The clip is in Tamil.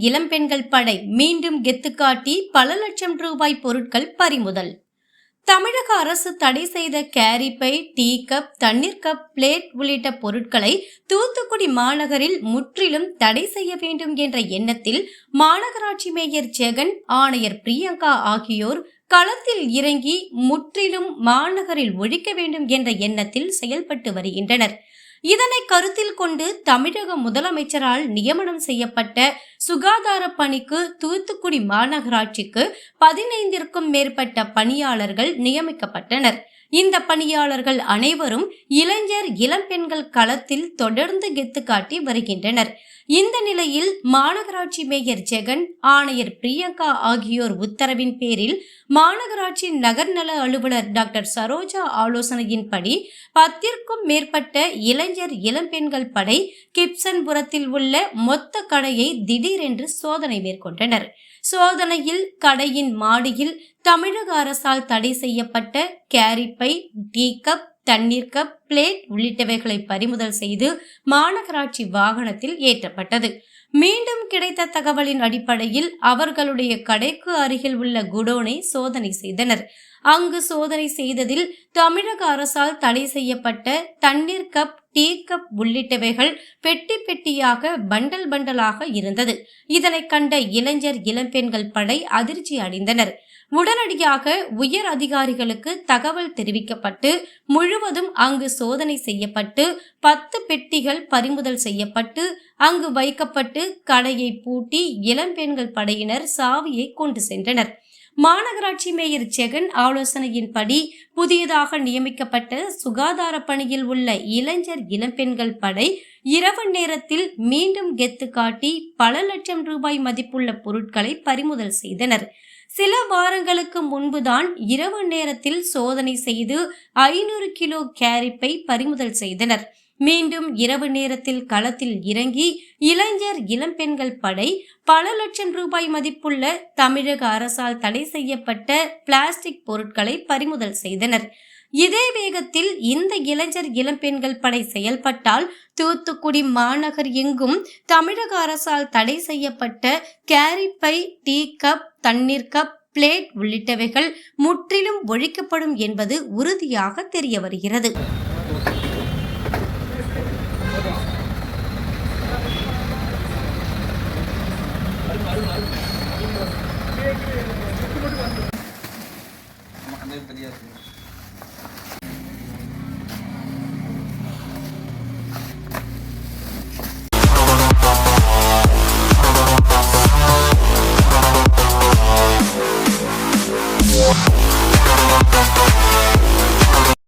இளம்பெண்கள் படை மீண்டும் கெத்து காட்டி பல லட்சம் ரூபாய் பொருட்கள் பறிமுதல். தமிழக அரசு தடை செய்த கேரி பை டீ கப் தண்ணீர் கப் பிளேட் உள்ளிட்ட பொருட்களை தூத்துக்குடி மாநகரில் முற்றிலும் தடை செய்ய வேண்டும் என்ற எண்ணத்தில் மாநகராட்சி மேயர் ஜெகன் ஆணையர் பிரியங்கா ஆகியோர் களத்தில் இறங்கி முற்றிலும் மாநகரில் ஒழிக்க வேண்டும் என்ற எண்ணத்தில் செயல்பட்டு வருகின்றனர். இதனை கருத்தில் கொண்டு தமிழக முதலமைச்சரால் நியமனம் செய்யப்பட்ட சுகாதார பணிக்கு தூத்துக்குடி மாநகராட்சிக்கு பதினைந்திற்கும் மேற்பட்ட பணியாளர்கள் நியமிக்கப்பட்டனர். இந்த பணியாளர்கள் அனைவரும் இளைஞர் இளம்பெண்கள் களத்தில் தொடர்ந்து கெத்து காட்டி வருகின்றனர். இந்த நிலையில் மாநகராட்சி மேயர் ஜெகன் ஆணையர் பிரியங்கா ஆகியோர் உத்தரவின் பேரில் மாநகராட்சி நகர்நல அலுவலர் டாக்டர் சரோஜா ஆலோசனையின்படி பத்திற்கும் மேற்பட்ட இளைஞர் இளம்பெண்கள் படை கிப்சன்புரத்தில் உள்ள மொத்த கடையை திடீரென்று சோதனை மேற்கொண்டனர். சோதனையில் கடையின் மாடியில் தமிழக அரசால் தடை செய்யப்பட்ட கேரிப்பை டீ கப் தண்ணீர் கப் பிளேட் உள்ளிட்டவைகளை பறிமுதல் செய்து மாநகராட்சி வாகனத்தில் ஏற்றப்பட்டது. மீண்டும் கிடைத்த தகவலின் அடிப்படையில் அவர்களுடைய கடைக்கு அருகில் உள்ள குடோனை சோதனை செய்தனர். அங்கு சோதனை செய்ததில் தமிழக அரசால் தடை செய்யப்பட்ட தண்ணீர் கப் டீ கப் உள்ளிட்டவைகள் பெட்டி பெட்டியாக பண்டல் பண்டலாக இருந்தது. இதனை கண்ட இளைஞர் இளம்பெண்கள் படை அதிர்ச்சி அடைந்தனர். உடனடியாக உயர் அதிகாரிகளுக்கு தகவல் தெரிவிக்கப்பட்டு முழுவதும் அங்கு சோதனை செய்யப்பட்டு பத்து பெட்டிகள் பறிமுதல் செய்யப்பட்டு அங்கு வைக்கப்பட்டு கடையை பூட்டி இளம்பெண்கள் படையினர் சாவியை கொண்டு சென்றனர். மாநகராட்சி மேயர் ஜெகன் ஆலோசனையின்படி புதியதாக நியமிக்கப்பட்ட சுகாதார பணியில் உள்ள இளைஞர் இளம்பெண்கள் படை இரவு நேரத்தில் மீண்டும் கெத்து காட்டி பல லட்சம் ரூபாய் மதிப்புள்ள பொருட்களை பறிமுதல் செய்தனர். சில வாரங்களுக்கு முன்புதான் இரவு நேரத்தில் சோதனை செய்து ஐநூறு கிலோ கேரிப்பை பறிமுதல் செய்தனர். மீண்டும் இரவு நேரத்தில் களத்தில் இறங்கி இளைஞர் இளம்பெண்கள் படை பல லட்சம் ரூபாய் மதிப்புள்ள தமிழக அரசால் தடை செய்யப்பட்ட பிளாஸ்டிக் பொருட்களை பறிமுதல் செய்தனர். இதே வேகத்தில் இந்த இளைஞர் இளம்பெண்கள் படை செயல்பட்டால் தூத்துக்குடி மாநகர் எங்கும் தமிழக அரசால் தடை செய்யப்பட்ட கேரிப்பை டீ கப் தண்ணீர் கப் பிளேட் உள்ளிட்டவைகள் முற்றிலும் ஒழிக்கப்படும் என்பது உறுதியாக தெரிய வருகிறது. தெரியாது.